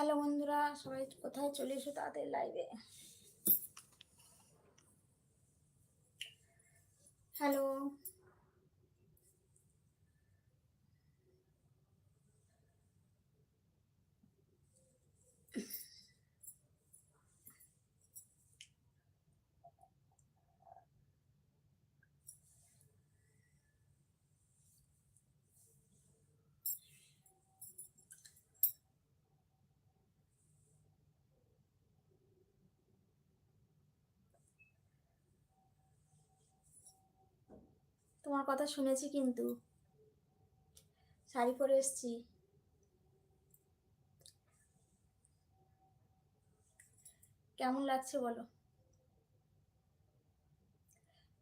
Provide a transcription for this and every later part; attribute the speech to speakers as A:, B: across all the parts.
A: Hello বন্ধুরা সবাই কোথায়? চলে এসো তাদের লাইভে হ্যালো। তোমার কথা শুনেছি কিন্তু। শাড়ি পরে এসছি। কেমন লাগছে বলো?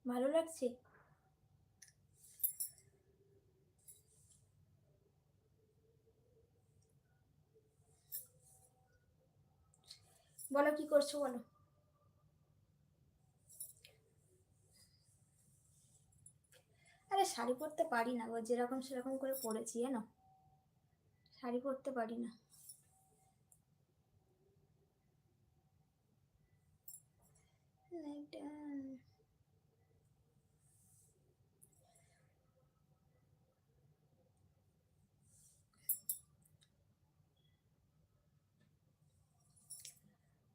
A: ভালো লাগছে? বলো কি করছ বলো? আরে শাড়ি পরতে পারি না গো, যেরকম সেরকম করে পরেছি, জানো? শাড়ি পরতে পারি না।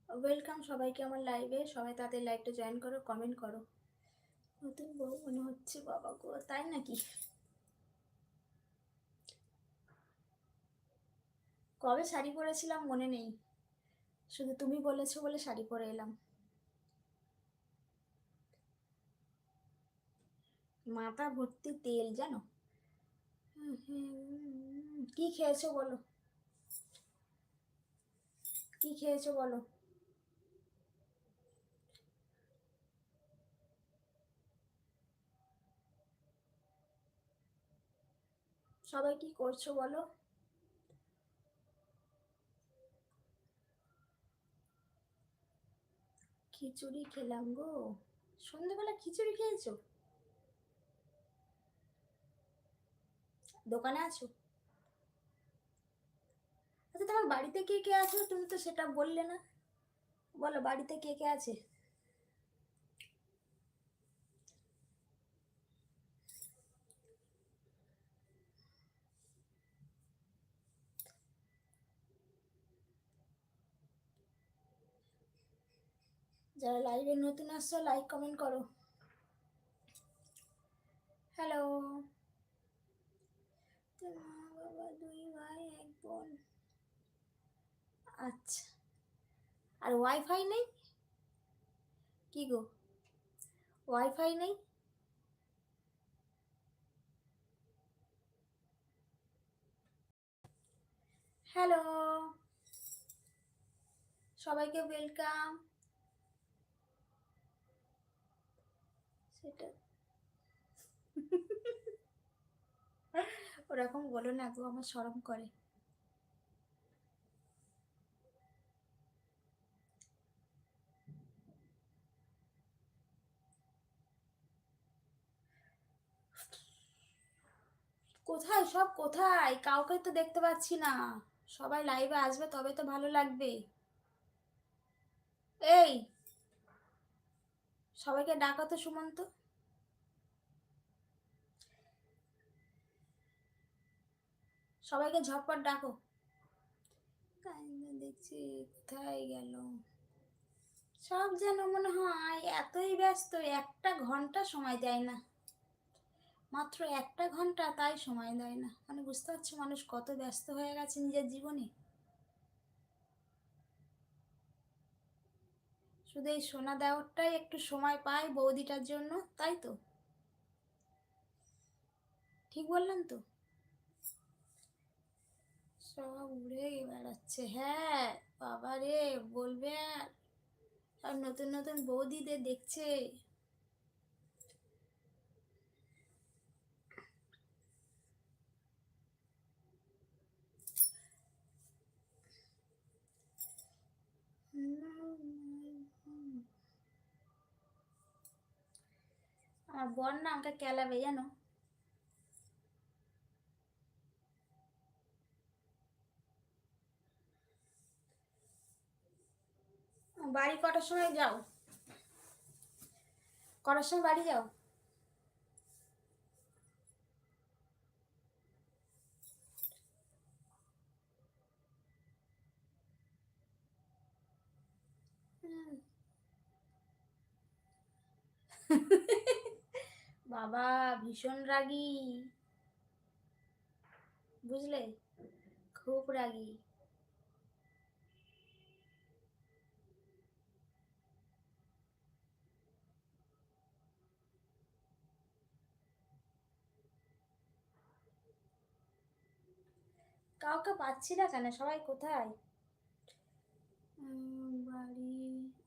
A: ওয়েলকাম সবাইকে আমার লাইভে সবাই তাদের লাইভটা জয়েন করো কমেন্ট করো। নতুন বউ মনে হচ্ছে বাবা গো, তাই নাকি? কবে শাড়ি পরেছিলাম মনে নেই। শুধু তুমি বলেছ বলে শাড়ি পরে এলাম। মাথা ভর্তি তেল জানো? কি খেয়েছো বলো? কি খেয়েছো বলো? সবাই কি করছ বলো? খিচুড়ি খেলাম গো। সন্ধ্যেবেলা খিচুড়ি খেয়েছো? দোকানে আছো? আচ্ছা তোমার বাড়িতে কে কে আছে? তুমি তো সেটা বললে না। বলো, বাড়িতে কে কে আছে? যারা লাইভে নতুন আসছো লাইক কমেন্ট করো। হ্যালো মা বাবা দুই ভাই, এক বোন। আচ্ছা। আর ওয়াইফাই নেই? কি গো? ওয়াইফাই নেই? হ্যালো সবাইকে ওয়েলকাম সেটা। ওরকম বলো না গো, আমার শরম করে। কোথায় সব কোথায়? কাউকে তো দেখতে পাচ্ছি না। সবাই লাইভে আসবে, তবে তো ভালো লাগবে। এই সবাইকে ডাকা তো সুমন্ত। সবাইকে ঝটপট ডাকো। দেখছি, কোথায় গেল? সব যেন মনে হয় এতই ব্যস্ত, একটা ঘণ্টা সময় দেয় না। মাত্র একটা ঘণ্টা তাই সময় দেয় না। মানে বুঝতে পারছ মানুষ কত ব্যস্ত হয়ে গেছে নিজের জীবনে? শুধু এই সোনা দেওয়ারটাই একটু সময় পায় বৌদিটার জন্য, তাই তো? ঠিক বললাম তো? সব উড়ে বেড়াচ্ছে হ্যাঁ বাবা রে বলবে আর নতুন নতুন বৌদিদের দেখছে আমার বর না আমাকে কেলাবে জানো বাড়ি কটার সময় যাও কটার সময় বাড়ি যাও হুম। বাবা, ভীষণ রাগী। বুঝলে? খুব রাগী। কাউকে পাচ্ছি না কেন? সবাই কোথায়? বাড়ি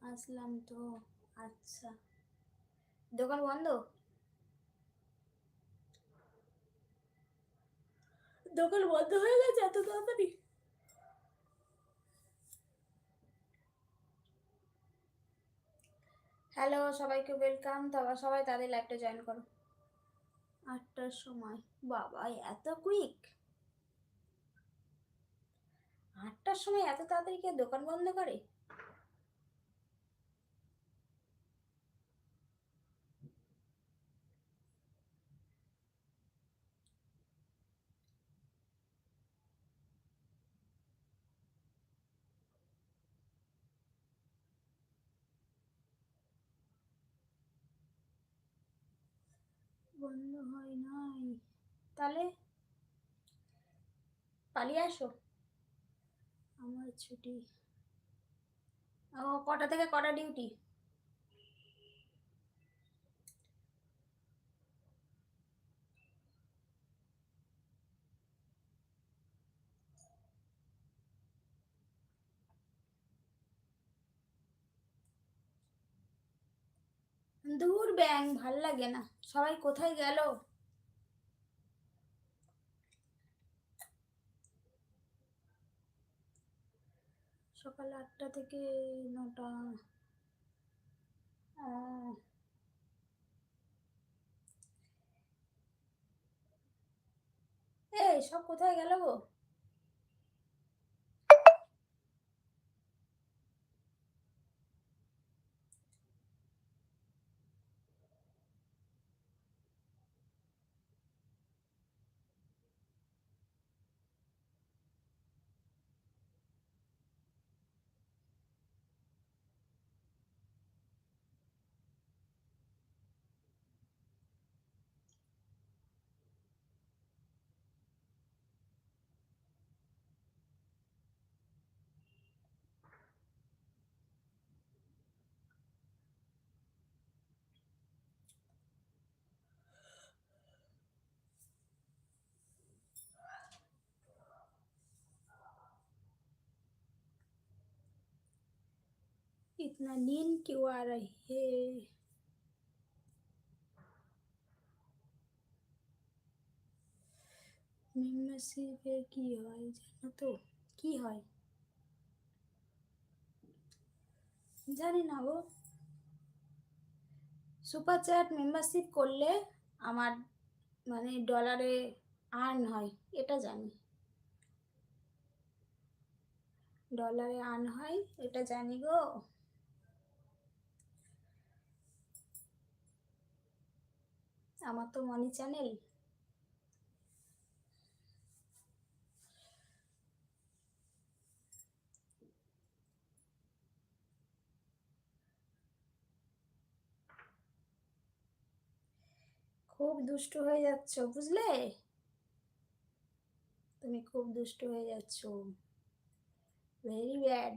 A: আসলাম তো। আচ্ছা। দোকান বন্ধ? দোকান বন্ধ হয়ে গেছে এত তাড়াতাড়ি? হ্যালো সবাইকে ওয়েলকাম তবে সবাই তাদের লাইভটা জয়েন করো। আটটার সময়। বাবা এত কুইক আটটার সময় এত তাড়াতাড়ি কে দোকান বন্ধ করে? বন্ধ হয় নাই। তাহলে পালিয়ে আসো। আমার ছুটি। ও কটা থেকে কটা ডিউটি? দূর ব্যাং, ভালো লাগে না। সবাই কোথায় গেল? সকাল আটটা থেকে নটা। এই, সব কোথায় গেল গো? इतना नींद क्यों आ रही है মেম্বারশিপে কি হয় জানো তো কি হয় জানি না গো সুপার চ্যাট মেম্বারশিপ করলে আমার মানে ডলারে আর্ন হয় এটা জানি ডলারে আর্ন হয় এটা জানি গো আমার তো মনি চ্যানেল খুব দুষ্টু হয়ে যাচ্ছ, বুঝলে? তুমি খুব দুষ্টু হয়ে যাচ্ছ। ভেরি ব্যাড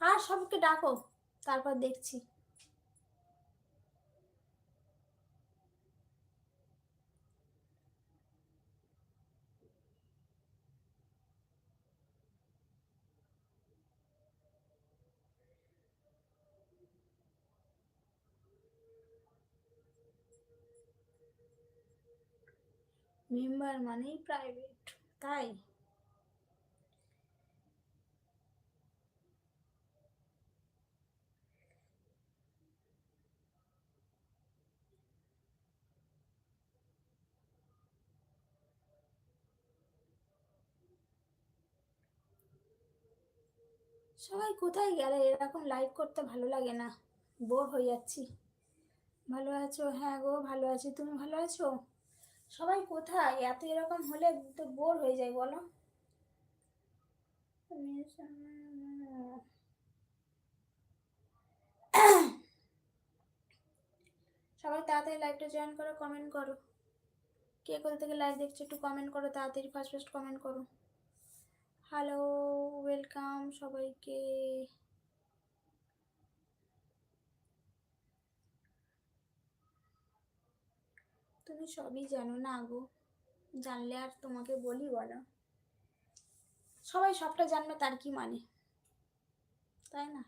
A: আর সবকে ডাকো তারপর দেখছি। মেম্বার মানেই প্রাইভেট তাই? সবাই কোথায় গেলে? এরকম লাইভ করতে ভালো লাগে না। বোর হয়ে যাচ্ছি। ভালো আছো? হ্যাঁ গো, ভালো আছি। তুমি ভালো আছো? সবাই কোথায়? এত এরকম হলে তো বোর হয়ে যায়, বলো। সবাই তাড়াতাড়ি লাইভটা জয়েন করো কমেন্ট করো। কে কোথা থেকে লাইভ দেখছ একটু কমেন্ট করো, তাড়াতাড়ি ফার্স্ট ফার্স্ট কমেন্ট করো। হ্যালো ওয়েলকাম সবাইকে। তুমি সবই জানো না গো? জানলে আর তোমাকে বলি বলো। সবাই সবটা জানবে, তার কি মানে? তাই না?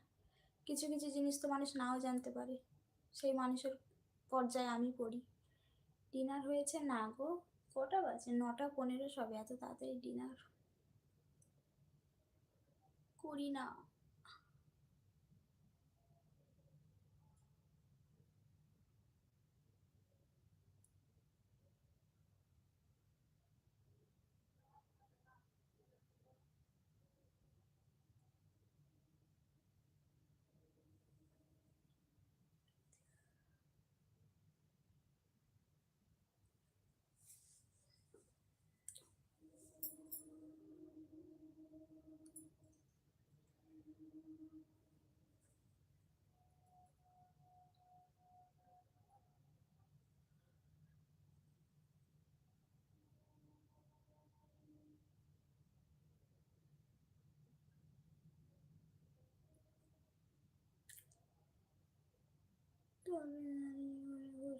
A: কিছু কিছু জিনিস তো মানুষ নাও জানতে পারে। সেই মানুষের পর্যায়ে আমি পড়ি। ডিনার হয়েছে না গো? কটা বাজে? নটা পনেরো সবে, এত তাড়াতাড়ি ডিনার করি না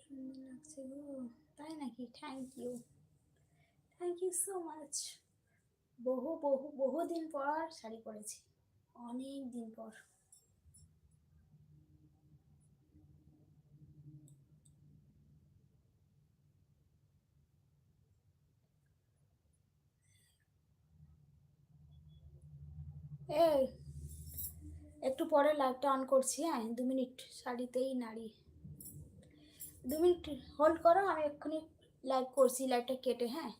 A: সুন্দর লাগছে গো। তাই নাকি? Thank you thank you so much বহু বহু বহু দিন পর শাড়ি পরেছি। অনেক দিন পর। এই, একটু পরে লাইভটা অন করছি হ্যাঁ দু মিনিট, শাড়িতেই নাড়ি। দু মিনিট হোল্ড করো, আমি এক্ষুনি লাইভ করছি লাইভটা কেটে হ্যাঁ?